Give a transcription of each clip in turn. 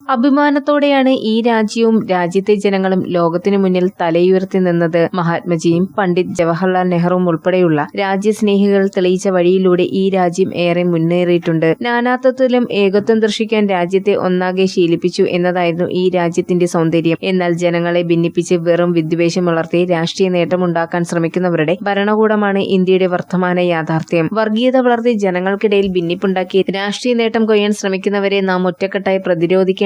അഭിമാനത്തോടെയാണ് ഈ രാജ്യവും രാജ്യത്തെ ജനങ്ങളും ലോകത്തിനു മുന്നിൽ തലയുയർത്തി നിന്നത്. മഹാത്മജിയും പണ്ഡിറ്റ് ജവഹർലാൽ നെഹ്റുവും ഉൾപ്പെടെയുള്ള രാജ്യസ്നേഹികൾ തെളിയിച്ച വഴിയിലൂടെ ഈ രാജ്യം ഏറെ മുന്നേറിയിട്ടുണ്ട്. നാനാത്വത്തിലും ഏകത്വം ദർശിക്കാൻ രാജ്യത്തെ ഒന്നാകെ ശീലിപ്പിച്ചു എന്നതായിരുന്നു ഈ രാജ്യത്തിന്റെ സൗന്ദര്യം. എന്നാൽ ജനങ്ങളെ ഭിന്നിപ്പിച്ച് വെറും വിദ്വേഷം വളർത്തി രാഷ്ട്രീയ നേട്ടമുണ്ടാക്കാൻ ശ്രമിക്കുന്നവരുടെ ഭരണകൂടമാണ് ഇന്ത്യയുടെ വർത്തമാന യാഥാർത്ഥ്യം. വർഗീയത വളർത്തി ജനങ്ങൾക്കിടയിൽ ഭിന്നിപ്പുണ്ടാക്കി രാഷ്ട്രീയ നേട്ടം കൊയ്യാൻ ശ്രമിക്കുന്നവരെ നാം ഒറ്റക്കെട്ടായി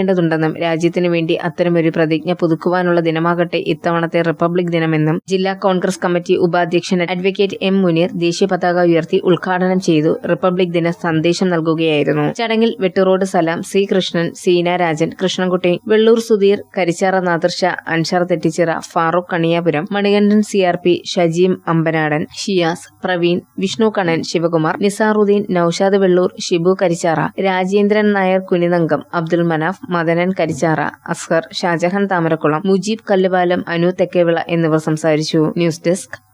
പ്രതിരോധിക്കേണ്ടതുണ്ടെന്നും രാജ്യത്തിനു വേണ്ടി അത്തരമൊരു പ്രതിജ്ഞ പുതുക്കുവാനുള്ള ദിനമാകട്ടെ ഇത്തവണത്തെ റിപ്പബ്ലിക് ദിനമെന്നും ജില്ലാ കോൺഗ്രസ് കമ്മിറ്റി ഉപാധ്യക്ഷൻ അഡ്വക്കേറ്റ് എം മുനീർ ദേശീയ പതാക ഉയർത്തി ഉദ്ഘാടനം ചെയ്തു റിപ്പബ്ലിക് ദിന സന്ദേശം നൽകുകയായിരുന്നു. ചടങ്ങിൽ Vettu Road Salam C Krishnan Seena Rajan Krishnankutty Vellur Sudheer Karichara Nadirsha Anshar Thettichira Farooq Kaniyapuram Manikandan C R P Shajeem Ambanadan Shiyas Praveen Vishnu Kannan Sivakumar Nisaruddeen Noushad Vellur Shibu Karichara Rajendran Nair Kuninangam Abdul Manaf Madanan Karichara Azhar Shajahan Thamarakulam Mujeeb Kallupalam Anu Thekkevila എന്നിവർ സംസാരിച്ചു. News desk